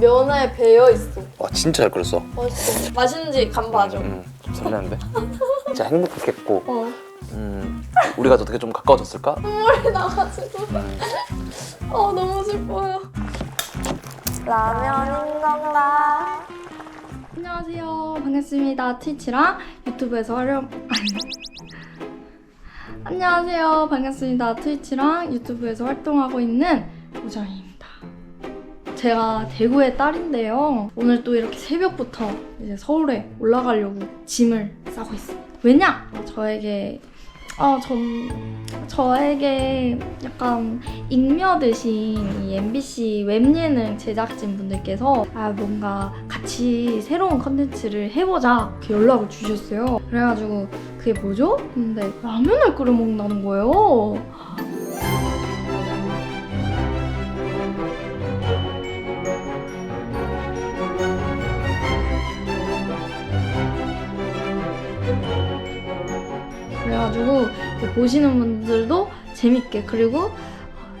면에 배어 있어. 와 진짜 잘 끓였어. 맛있어. 맛있는지 간 봐줘. 음, 좀 설레는데? 진짜 행복했겠고 어. 음, 우리가 어떻게 좀 가까워졌을까? 눈물이 나가지고. 어 너무 슬퍼요. 라면인 건가? 안녕하세요. 반갑습니다. 트위치랑 유튜브에서 활용. 안녕하세요. 반갑습니다. 트위치랑 유튜브에서 활동하고 있는 우정입니다. 제가 대구의 딸인데요. 오늘 또 이렇게 새벽부터 이제 서울에 올라가려고 짐을 싸고 있습니다. 왜냐? 저에게 어, 전 저에게 약간 익며드신 이 MBC 웹예능 제작진 분들께서 아 뭔가 같이 새로운 컨텐츠를 해보자 이렇게 연락을 주셨어요. 그래가지고 그게 뭐죠? 근데 라면을 끓여 먹는다는 거예요. 그래가지고 보시는 분들도 재밌게 그리고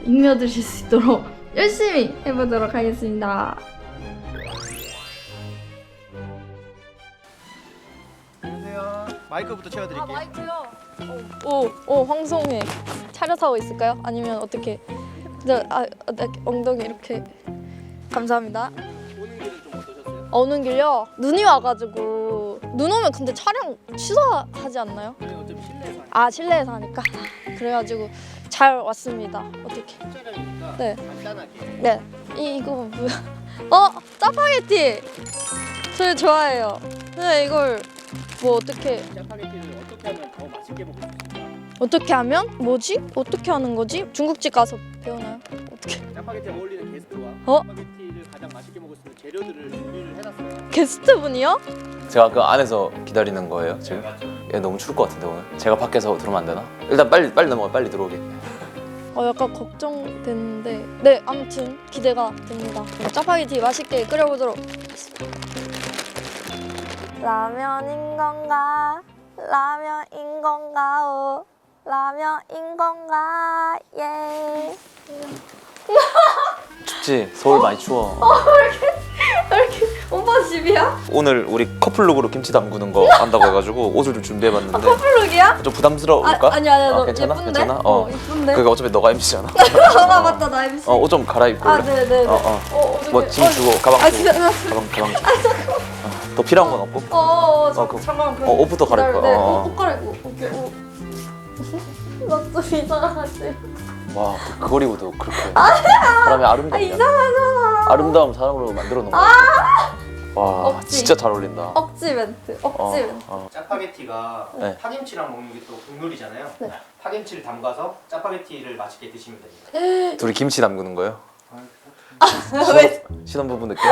익며드실 수 있도록 열심히 해보도록 하겠습니다. 안녕하세요. 마이크부터 채워드릴게요. 아 마이크요. 오, 오 황송해. 차렷하고 있을까요? 아니면 어떻게? 네, 아, 아, 네, 엉덩이 이렇게. 감사합니다. 오는 길요. 눈이 와가지고 눈 오면 근데 촬영 취소하지 않나요? 저희 어차피 실내에서 아 실내에서 하니까 그래가지고 잘 왔습니다. 어떻게? 촬영이니까 네. 간단하게 네. 이 이거 뭐야? 어 짜파게티. 저 좋아해요. 근데 이걸 뭐 어떻게 짜파게티를 어떻게 하면 더 맛있게 먹을 수 있을까? 어떻게 하면 뭐지? 어떻게 하는 거지? 중국집 가서 배우나요? 어떻게? 짜파게티에 어울리는 게스트와 어? 짜파게티를 가장 맛있게 먹을 수 있는 재료들을 준비를 해놨어요. 게스트분이요? 제가 그 안에서 기다리는 거예요 지금? 맞죠? 얘 너무 추울 것 같은데 오늘 제가 밖에서 들어오면 안 되나? 일단 빨리 빨리 넘어가 빨리 들어오게 어 약간 걱정되는데 네 아무튼 기대가 됩니다. 짜파게티 맛있게 끓여보도록 하겠습니다. 라면인 건가? 라면인 건가오? 라면인 건가? 예. 춥지? 서울 많이 추워 오빠 집이야? 오늘 우리 커플룩으로 김치 담그는 거 한다고 해가지고 옷을 좀 준비해봤는데 커플룩이야? 좀 부담스러울까? 아, 아니 아니 너 괜찮아? 예쁜데? 괜찮아? 어. 어 예쁜데? 그게 어차피 너가 MC잖아 아 맞다 나 MC. 어, 옷 좀 갈아입고 아 올래? 네네네. 어, 어. 어, 어떡해. 뭐 짐 어, 주고 가방 아 주고 진짜 나. 가방 가방 주고 어, 더 필요한 건 없고? 어, 어, 어, 자, 어, 그- 잠깐만. 그럼 어, 옷부터 갈아입고, 기다려. 네, 어, 어. 옷, 옷 갈아입고. 오케이. 어. 나좀 이상하지. 와 그걸 입어도 그렇게 사람이 아 아름답냐? 이상하잖아. 아름다움 사람으로 만들어 놓은 거야 와 억지. 진짜 잘 어울린다 억지 멘트. 억지 어, 멘트. 어. 짜파게티가 네. 파김치랑 먹는 게 또 국룰이잖아요. 네. 파김치를 담가서 짜파게티를 맛있게 드시면 됩니다. 둘이 김치 담그는 거예요? 왜 신혼부부 느낌?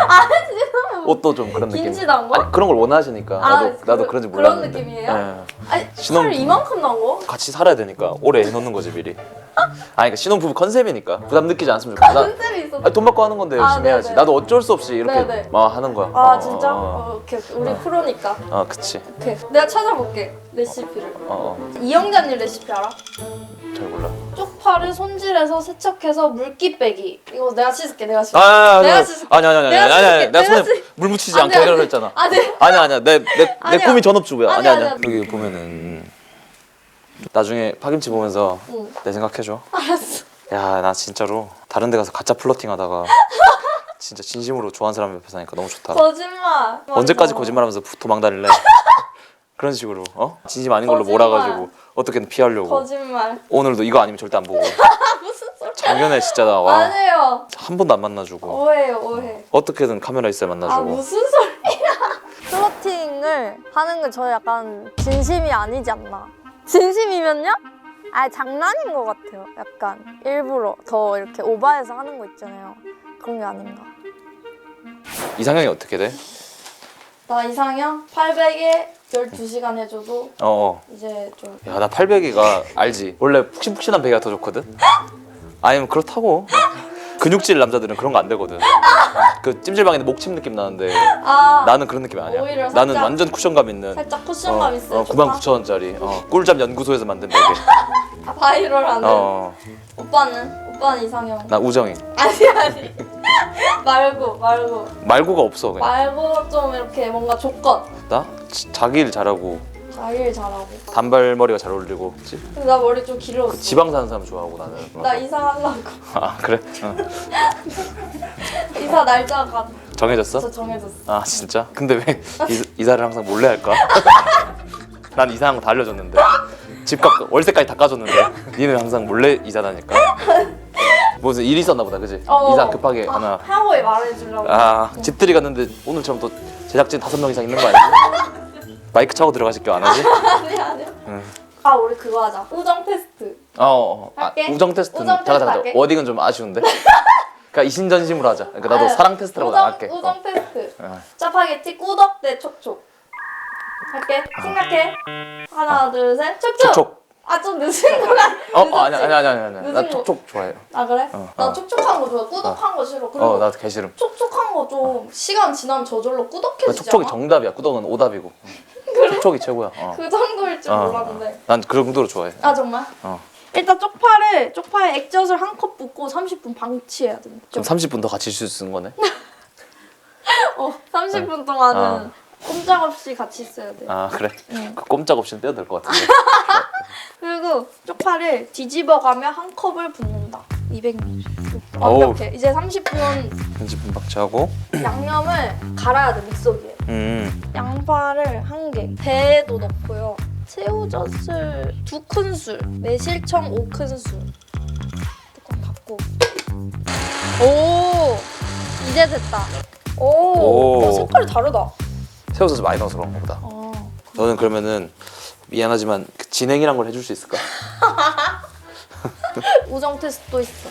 옷도 좀 그런 느낌 김치 담궈? 아니 그런 걸 원하시니까 아, 나도, 나도 그- 그런지 그런 몰랐는데 느낌이에요? 예. 아니 신혼- 살 이만큼 난 거? 같이 살아야 되니까 오래 해놓는 거지 미리 아니 그러니까 신혼부부 컨셉이니까 부담 느끼지 않으면 좋겠다 나, 컨셉이 있어. 아니, 돈 받고 하는 건데 열심히 아. 해야지 나도 어쩔 수 없이 이렇게 네네. 막 하는 거야 아 어, 진짜? 어, 어, 오케이 오케이. 우리 프로니까. 어 그치 오케이. 내가 찾아볼게 레시피를. 어 어 이영자님 레시피 알아? 잘 몰라 쪽파를 손질해서 세척해서 물기 빼기. 이거 내가 씻을게. 내가 씻을게. 아, 내가 아니 씻을게. 아니 아니 아니 내가 아니 아니 씻을게. 내가 손에 내가 씻- 물 묻히지 안 않게 돼, 하려고. 했잖아 아, 네. 아니 아니야 내 내 내 아니야. 꿈이 전업주부야 아니 아니야, 아니야 아니야. 여기 보면은 나중에 파김치 보면서 응. 내 생각해줘 알았어. 야 나 진짜로 다른 데 가서 가짜 플러팅 하다가 진짜 진심으로 좋아하는 사람 옆에 사니까 너무 좋다 거짓말. 언제까지 맞아. 거짓말하면서 도망 다닐래 그런 식으로 어 진심 아닌 걸로 거짓말. 몰아가지고 어떻게든 피하려고 거짓말. 오늘도 이거 아니면 절대 안 보고 무슨? 작년에 진짜 나와한 아니에요. 번도 안 만나주고 오해요 오해. 어떻게든 카메라 있어야 아 만나주고 무슨 소리야? 플러팅을 하는 건 저 약간 진심이 아니지 않나? 진심이면요? 아 장난인 것 같아요. 약간 일부러 더 이렇게 오바해서 하는 거 있잖아요. 그런 게 아닌가? 이상형이 어떻게 돼? 나 이상형 800에 12시간 해줘도 어어 이제 좀 야나 800이가 알지 원래 푹신푹신한 베개가 더 좋거든 아니면 그렇다고. 근육질 남자들은 그런 거 안 되거든. 그 찜질방인데 목침 느낌 나는데 아, 나는 그런 느낌이 아니야. 오히려 나는 살짝- 완전 쿠션감 있는. 살짝 쿠션감 있어요. 어, 99,000원짜리. 어, 꿀잠 연구소에서 만든 베개 바이럴하는. 어, 오빠는? 오빠는 이상형. 나 우정이. 아니 아니. 말고 말고. 말고가 없어 그냥. 말고 좀 이렇게 뭔가 조건. 나? 지- 자기 일 잘하고 자기를 잘하고 단발머리가 잘 어울리고 그치? 근데 나 머리 좀 길었어 그 지방 사는 사람 좋아하고 나는. 나 이사하려고 아 그래? 어. 이사 날짜가 정해졌어? 진짜 정해졌어 아 진짜? 근데 왜 이, 이사를 항상 몰래 할까? 난 이사한 거 다 알려줬는데 집값 월세까지 다 까줬는데 니는 항상 몰래 이사 다니까 무슨 일이 있었나 보다 그지? 어. 이사 급하게 하나 아, 하고에 말해주려고 아 집들이 갔는데 오늘처럼 또 제작진 다섯 명 이상 있는 거 아니지? 마이크 차고 들어가실 겨안 하지? 아니 아니 응. 아 우리 그거 하자. 우정 테스트. 어, 어. 아, 할게. 우정 테스트는 우정 잠깐 테스트 잠깐 할게. 워딩은 좀 아쉬운데? 그러니까 이신전심으로 하자. 그러니까 나도 아유, 사랑 테스트라고 우정, 나갈게. 우정 어. 테스트. 어. 짜파게티 꾸덕 대 촉촉. 할게. 생각해. 하나 둘 셋. 촉촉! 촉촉 아 좀 늦은 거야 어? 어 아니 아니 아니 아니 아니 나. 촉촉 좋아해 아 그래? 어, 나 어. 촉촉한 거 좋아 꾸덕한 거 싫어 그리고 어 나도 개싫음 촉촉한 거 좀 시간 지나면 저절로 나 꾸덕해지지 촉촉이? 정답이야 꾸덕은 오답이고 촉촉이 최고야 어. 그 정도일 줄 어, 몰랐는데 난 그런 정도로 좋아해 아 정말? 어. 일단 쪽파를 쪽파에 액젓을 한 컵 붓고 30분 방치해야 된다 그럼 30분 더 같이 있을 수 있는 거네 어 30분 동안은 어. 꼼짝없이 같이 있어야 돼 아 그래 응. 그 꼼짝없이는 떼도 될 것 같은데 그리고 쪽파를 뒤집어 가며 한 컵을 붓는다 200ml 어우. 완벽해 이제 30분 30분 박치하고 양념을 갈아야 돼 믹서기에 음 양파를 한 개, 배도 넣고요. 새우젓을 두 큰술, 매실청 5 큰술. 뚜껑 닫고. 오, 이제 됐다. 오, 오. 어, 색깔이 다르다. 새우젓 많이 넣어서 그런 거보다 어. 너는 그러면은 미안하지만 그 진행이란 걸 해줄 수 있을까? 우정 테스트도 있어.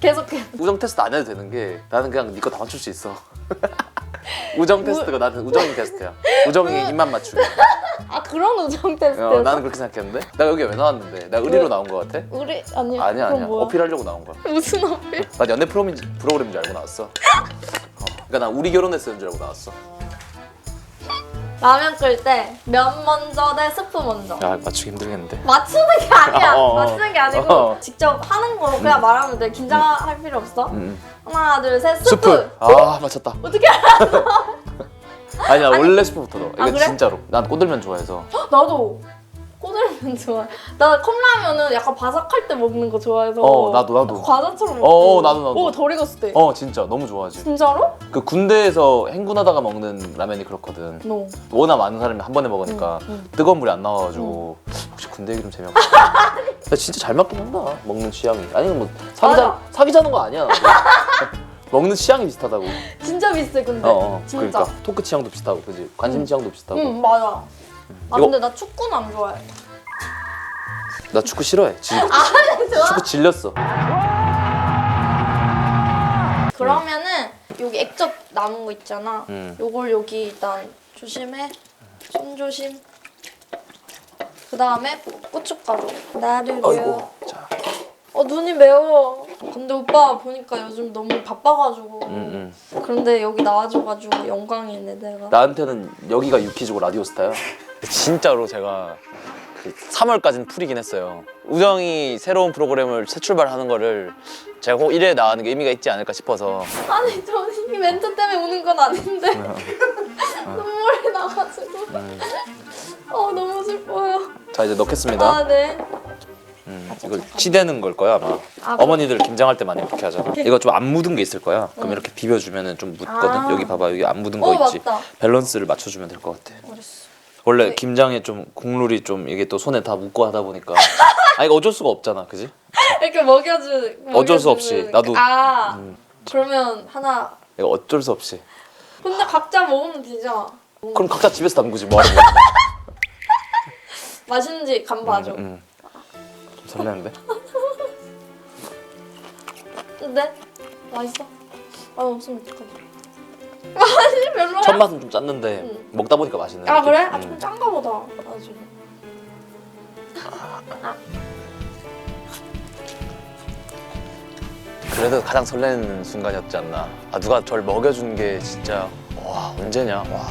계속해. 우정 테스트 안 해도 되는 게 나는 그냥 네 거 다 맞출 수 있어 우정 테스트가 나한테 우정이 테스트야 우정이 입만 맞추기 아 그런 우정 테스트였어? 어, 나는 그렇게 생각했는데 나 여기 왜 나왔는데 나 의리로 나온 거 같아? 우리 아니 아니야 그건 아니야 뭐야? 어필하려고 나온 거야 무슨 어필? 난 연애 프로그램인, 프로그램인 줄 알고 나왔어 어, 그러니까 난 우리 결혼했을 줄 알고 나왔어 라면 끓일 때 면 먼저 대 스프 먼저. 야 맞추기 힘들겠는데 맞추는 게 아니야. 어, 어. 맞추는 게 아니고 어. 직접 하는 거로 그냥 말하면 돼. 긴장할 필요 없어. 음. 하나, 둘, 셋. 스프. 스프 아 맞췄다 어떻게 알아? 아니야 원래 스프부터 넣어 이거 아, 그래? 진짜로 난 꼬들면 좋아해서 나도 꼬들면 좋아. 나 컵라면은 약간 바삭할 때 먹는 거 좋아해서. 어, 나도, 나도. 과자처럼 먹고. 어, 어, 나도, 나도. 오, 덜 익었을 때. 어 진짜 너무 좋아하지 진짜로? 그 군대에서 행군하다가 먹는 라면이 그렇거든 노. 워낙 많은 사람이 한 번에 먹으니까 응, 응. 뜨거운 물이 안 나와가지고 혹시 군대 얘기 좀 재미없어? 나 진짜 잘 맞긴 한다 먹는 취향이 아니 뭐 사귀자, 맞아. 사귀자는 거 아니야 먹는 취향이 비슷하다고 진짜 비슷해, 근데. 어, 어 진짜. 그러니까 토크 취향도 비슷하고 그지 관심 취향도 비슷하고 응, 맞아. 아, 이거- 근데 나 축구는 안 좋아해. 나 축구 싫어해 지, 좋아? 축구 질렸어 그러면은 여기 액젓 남은 거 있잖아. 음. 요걸 여기 일단 조심해. 손 조심. 그 다음에 고춧가루. 나르려. 어이구 자어 눈이 매워. 근데 오빠 보니까 요즘 너무 바빠가지고. 음, 음. 그런데 여기 나와줘가지고 영광이네 내가. 나한테는 여기가 유키즈고 라디오스타야. 진짜로 제가 그 3월까지는 풀이긴 했어요. 우정이 새로운 프로그램을 새 출발하는 거를 제가 꼭 1회에 나가는 게 의미가 있지 않을까 싶어서 아니 저 이 멘트 때문에 우는 건 아닌데 어. 눈물이 나가지고. 음. 어 너무 슬퍼요. 자 이제 넣겠습니다. 아 네. 음, 이거 치대는 걸 거야 아마. 아, 어머니들 김장할 때 많이 이렇게 하잖아. 이거 좀 안 묻은 게 있을 거야. 그럼 이렇게 비벼주면은 좀 묻거든. 아. 여기 봐봐 여기 안 묻은 거 어 있지. 맞다. 밸런스를 맞춰주면 될 것 같아. 그랬어. 원래 네. 김장에 좀 국룰이 좀 이게 또 손에 다 묻고 하다 보니까 아 이거 어쩔 수가 없잖아, 그지? 이렇게 먹여주. 어쩔 수 먹여주는 없이. 나도- 아 음, 그러면 하나. 이거 어쩔 수 없이. 근데 각자 먹으면 되잖아. 그럼 각자 집에서 담그지 뭐하는 거야? 맛있는지 간 봐줘. 음, 음. 좀 설레는데? 근데 맛있어? 아 없으면 어떡하지? 아니 별로야. 첫 맛은 좀 짰는데 응. 먹다 보니까 맛있네. 아 그래? 음. 아좀 짠가 보다. 아주. 그래도 가장 설레는 순간이었지 않나. 아 누가 절 먹여준 게 진짜 와 언제냐. 와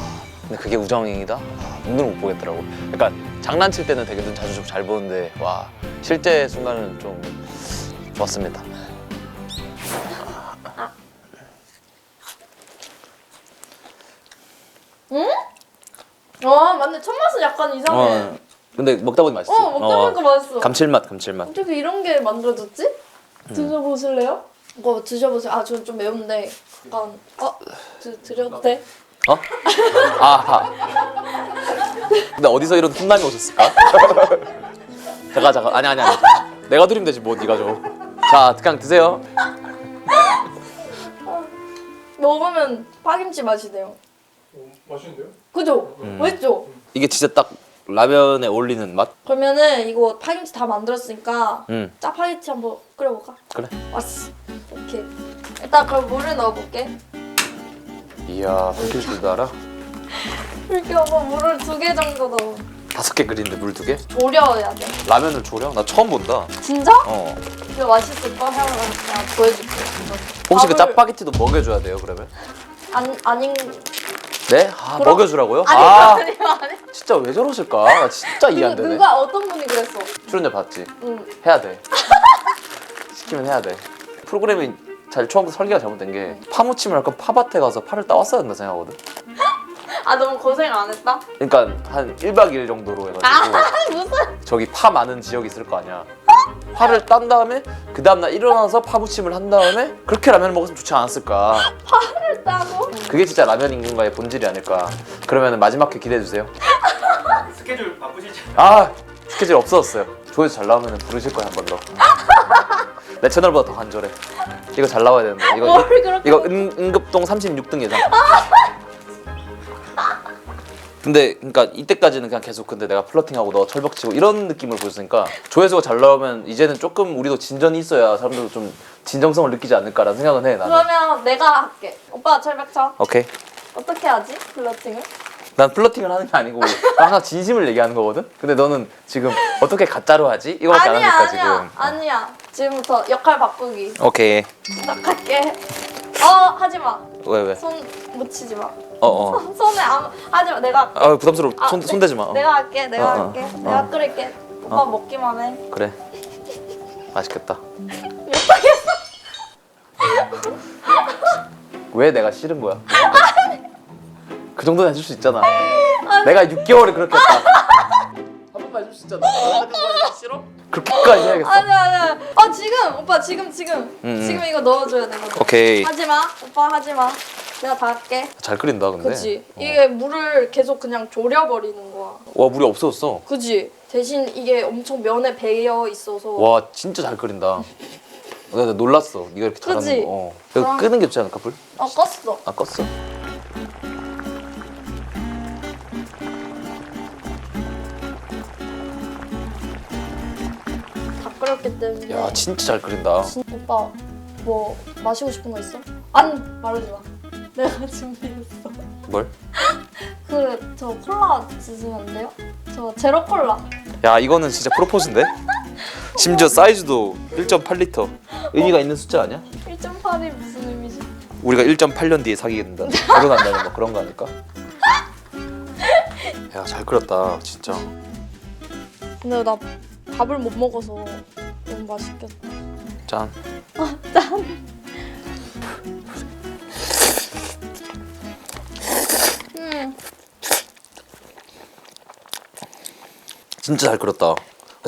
근데 그게 우정이다. 와, 눈을 못 보겠더라고. 그러니까 장난칠 때는 되게 눈 자주 좀 잘 보는데 와 실제 순간은 좀 좋았습니다. 아 맞네 첫 맛은 약간 이상해. 어. 근데 먹다 보니 맛있어. 어 먹다 보니까 맛있어. 감칠맛, 감칠맛. 어떻게 이런 게 만들어졌지? 드셔보실래요? 이거 드셔보세요. 아 저는 좀 매운데 약간 어 드, 드려도 돼? 어? 아하. 근데 어디서 이런 훈남이 오셨을까? 잠깐 잠깐 아니 아니 아니. 내가 드리면 되지 뭐 네가 줘. 자 그냥 드세요. 먹으면 파김치 맛이 돼요. 맛있는데요? 그죠? 음. 맛있죠? 이게 진짜 딱 라면에 어울리는 맛? 그러면은 이거 파김치 다 만들었으니까 응. 짜파게티 한번 끓여볼까? 그래. 왔어. 오케이. 일단 그럼 물을 넣어볼게. 이야 끓일 줄도 알아? 이렇게 한번 물을 두 개 정도 넣어. 다섯 개 끓이는데 물 두 개? 졸여야 돼. 라면을 졸여? 나 처음 본다. 진짜? 어. 이거 맛있을까? 형아 그냥 보여줄게. 이거. 혹시 그 밥을- 짜파게티도 먹여줘야 돼요 그러면? 안 아닌 네? 아 그럼- 먹여주라고요? 아니 아 아니 아니. 진짜 왜 저러실까? 나 진짜 이해 안 누, 되네. 누가 어떤 분이 그랬어? 출연료 받지? 응. 해야 돼. 시키면 해야 돼. 프로그램이 잘 처음부터 설계가 잘못된 게 파무침을 할 건 파밭에 가서 파를 따왔어야 된다 생각하거든. 아 너무 고생 안 했다? 그러니까 한 1박 2일 정도로 해가지고 아 무슨? 저기 파 많은 지역이 있을 거 아니야. 파를 딴 다음에 그 다음날 일어나서 파무침을 한 다음에 그렇게 라면을 먹었으면 좋지 않았을까. 따고? 그게 진짜 라면 인간과의 본질이 아닐까. 그러면 마지막 회 기대해 주세요. 스케줄 바쁘시죠? 아 스케줄 없어졌어요. 조회수 잘 나오면 부르실 거야 한 번 더. 내 채널보다 더 간절해. 이거 잘 나와야 되는데 이거 뭘 그렇게 이거 은, 응급동 36등 예상. 근데 그러니까 이때까지는 그냥 계속 근데 내가 플러팅하고 너 철벽치고 이런 느낌을 보였으니까 조회수가 잘 나오면 이제는 조금 우리도 진전이 있어야 사람들도 좀 진정성을 느끼지 않을까라는 생각은 해 나는. 그러면 내가 할게. 오빠 철벽 쳐. 오케이. 어떻게 하지? 플러팅을? 난 플러팅을 하는 게 아니고 난 항상 진심을 얘기하는 거거든. 근데 너는 지금 어떻게 가짜로 하지? 이거밖에 안 아니야 하니까 아니야 지금. 아니야. 지금부터 역할 바꾸기 오케이. 시작할게. 어 하지 마. 왜 왜? 손 묻히지 마. 어 어. 손에 아무 하지 마. 내가. 아 부담스러워. 아, 손 네. 손대지 마. 어. 내가 할게. 내가 어, 어, 할게. 어. 내가 끓일게. 오빠 어. 먹기만 해. 그래. 맛있겠다. 왜 내가 싫은 거야? 그 정도는 해줄 수 있잖아. 내가 6개월을 그렇게 했다. 한 번만 해줄 수 있잖아. 싫어? 그렇게까지 해야겠어. 아니 아니. 아 지금 오빠 지금 지금 음, 음. 지금 이거 넣어줘야 되거든. 오케이. 하지 마. 오빠 하지 마. 내가 다 할게. 잘 끓인다 근데. 그지? 어. 이게 물을 계속 그냥 졸여버리는 거야. 와 물이 없어졌어. 그지? 대신 이게 엄청 면에 배어 있어서. 와 진짜 잘 끓인다. 내가 놀랐어. 네가 이렇게 잘하는? 거. 어. 이거 끄는 게 좋지 않을까 불? 어 껐어. 아 껐어? 다 끓였기 때문에. 야 진짜 잘 끓인다. 진- 오빠 뭐 마시고 싶은 거 있어? 안 말하지 마. 내가 준비했어. 뭘? 그 저 콜라 드시면 안 돼요? 저 제로 콜라. 야 이거는 진짜 프로포즈인데? 심지어 사이즈도 1.8리터 의미가 있는 숫자 아니야? 1.8이 무슨 의미지? 우리가 1.8년 뒤에 사귀게 된다 결혼한다는 뭐 그런 거 아닐까? 야잘 끓였다 진짜 근데 나 밥을 못 먹어서 맛있겠다. 짠 음. 진짜 잘 끓였다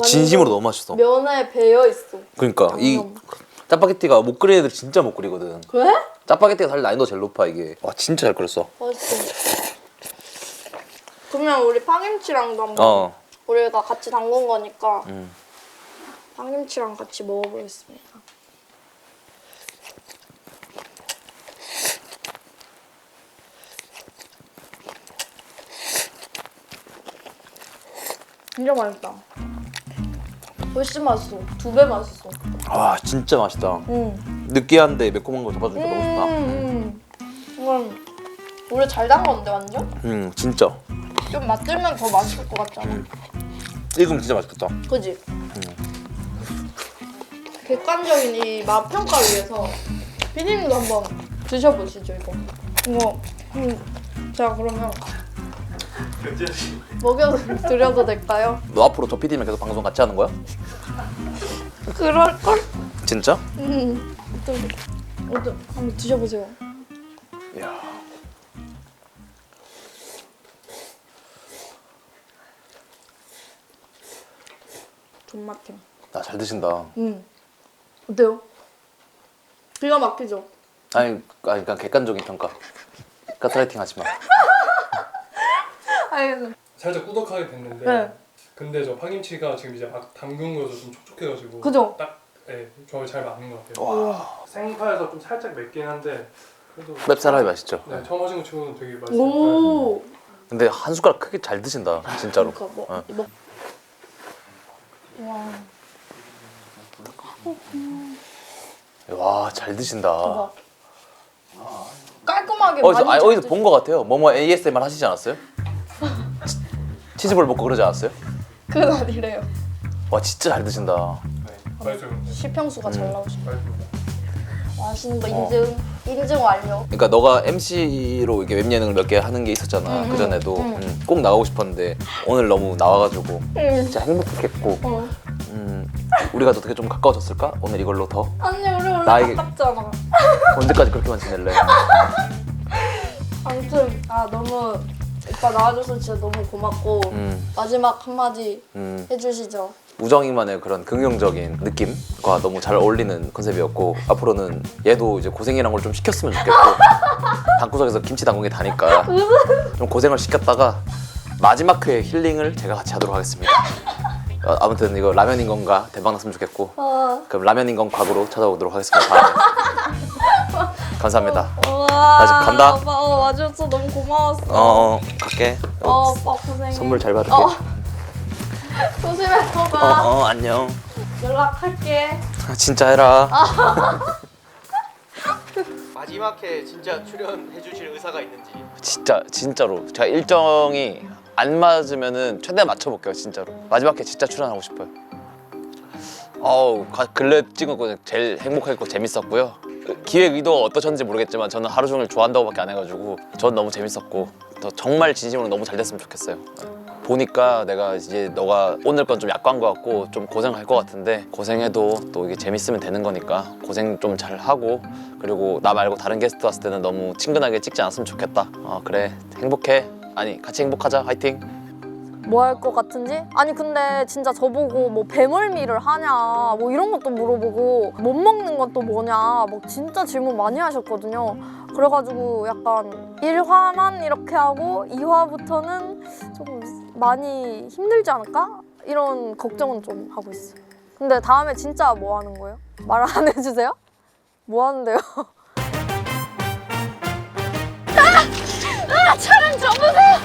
진심으로 너무 맛있어 면에 배어 있어. 그러니까 이 양념. 짜파게티가 못 끓이는 애들 진짜 못 끓이거든 그래? 짜파게티가 사실 난이도 제일 높아 이게 와 진짜 잘 끓였어 맛있어. 그러면 우리 파김치랑도 한번 어 우리가 같이 담근 거니까 음. 파김치랑 같이 먹어보겠습니다. 진짜 맛있다. 훨씬 맛있어. 두 배 맛있어. 와 진짜 맛있다 응. 느끼한데 매콤한 거 잡아주니까 너무 좋다 음. 이건 우리 잘 담궜는데 완전? 음 진짜 좀 맛들면 더 맛있을 것 같잖아. 익으면 진짜 맛있겠다 그지? 객관적인 이 맛 평가를 위해서 비님도 한번 드셔보시죠 이거. 이거 음, 제가 그러면 먹여드려도 될까요? 너 앞으로 저 PD면 계속 방송 같이 하는 거야? 그럴 걸? 진짜? 음, 어떤 한번 드셔보세요. 야. 존맛템. 나 잘 드신다. 음. 어때요? 기가 막히죠? 아니, 아니 그러니까 객관적인 평가. 가스라이팅 하지 마. 알겠어. 살짝 꾸덕하게 됐는데 네. 근데 저 파김치가 지금 이제 막 담근 거여서 좀 촉촉해가지고 그죠? 딱 예, 조합이 잘 맞는 것 같아요 와, 생파에서 좀 살짝 맵긴 한데 그래도 맵사라이 맛있죠. 네 처음 하신 거 치고는 되게 맛있어요 오. 근데 한 숟가락 크게 잘 드신다, 진짜로. 그러니까 뭐, 어. 뭐. 와. 와, 잘 드신다. 어. 깔끔하게 어디서, 많이 아니, 잘 어디서 본 것 같아요. 뭐뭐 ASMR 하시지 않았어요? 치- 치즈볼 먹고 그러지 않았어요? 그건 아니래요. 와, 진짜 잘 드신다. 네, 맛있어요 근데 실평수가 잘 음. 나오시네. 맛있습니다 맛있는 거 어. 인증. 인증 완료. 그러니까 너가 MC로 이게 웹 예능을 몇 개 하는 게 있었잖아. 음, 그 전에도 음. 음, 꼭 나가고 싶었는데 오늘 너무 나와가지고 응. 진짜 행복했고 어. 음, 우리가 어떻게 좀 가까워졌을까? 오늘 이걸로 더 아니 우리 원래 나에게- 가깝잖아. 언제까지 그렇게만 지낼래? 아무튼 아 너무 오빠 나와줘서 진짜 너무 고맙고 음, 마지막 한마디 음, 해주시죠. 우정이만의 그런 긍정적인 느낌과 너무 잘 어울리는 컨셉이었고 앞으로는 얘도 이제 고생이란 걸 좀 시켰으면 좋겠고 방구석에서 김치 담그기 다니까 좀 고생을 시켰다가 마지막 회의 힐링을 제가 같이 하도록 하겠습니다. 어, 아무튼 이거 라면인 건가 대박 났으면 좋겠고 아. 그럼 라면인 건 과거로 찾아오도록 하겠습니다. 다음에. 감사합니다. 와. 아직 간다? 오빠 어, 와줘서 너무 고마웠어. 어, 어 갈게. 어, 오빠 고생해. 선물 잘 받을게. 어. 조심해서 어, 가. 어, 안녕. 연락할게. 진짜 해라. 마지막 회 진짜 출연해 주실 의사가 있는지 진짜 진짜로 제가 일정이 안 맞으면은 최대한 맞춰볼게요 진짜로 마지막에 진짜 출연하고 싶어요. 어우 가- 근래 찍은 거 제일 행복했고 재밌었고요. 그 기획 의도가 어떠셨는지 모르겠지만 저는 하루 종일 좋아한다고밖에 안 해가지고 전 너무 재밌었고 또 정말 진심으로 너무 잘 됐으면 좋겠어요. 보니까 내가 이제 너가 오늘 건 좀 약관 것 같고 좀 고생할 것 같은데 고생해도 또 이게 재밌으면 되는 거니까 고생 좀 잘 하고 그리고 나 말고 다른 게스트 왔을 때는 너무 친근하게 찍지 않았으면 좋겠다. 어 그래 행복해. 아니 같이 행복하자. 화이팅. 뭐 할 것 같은지? 아니 근데 진짜 저보고 뭐 배멀미를 하냐 뭐 이런 것도 물어보고 못 먹는 건또 뭐냐 막 진짜 질문 많이 하셨거든요 그래가지고 약간 1화만 이렇게 하고 2화부터는 조금 많이 힘들지 않을까? 이런 걱정은 좀 하고 있어요 근데 다음에 진짜 뭐 하는 거예요? 말 안 해주세요? 뭐 하는데요?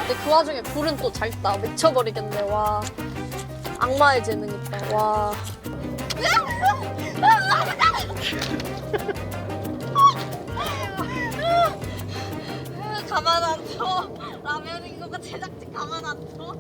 근데 그 와중에 불은 또 잘 따. 미쳐버리겠네, 와. 악마의 재능 있다, 와. 가만 안 둬. 라면인 거가 제작진 가만 안 둬.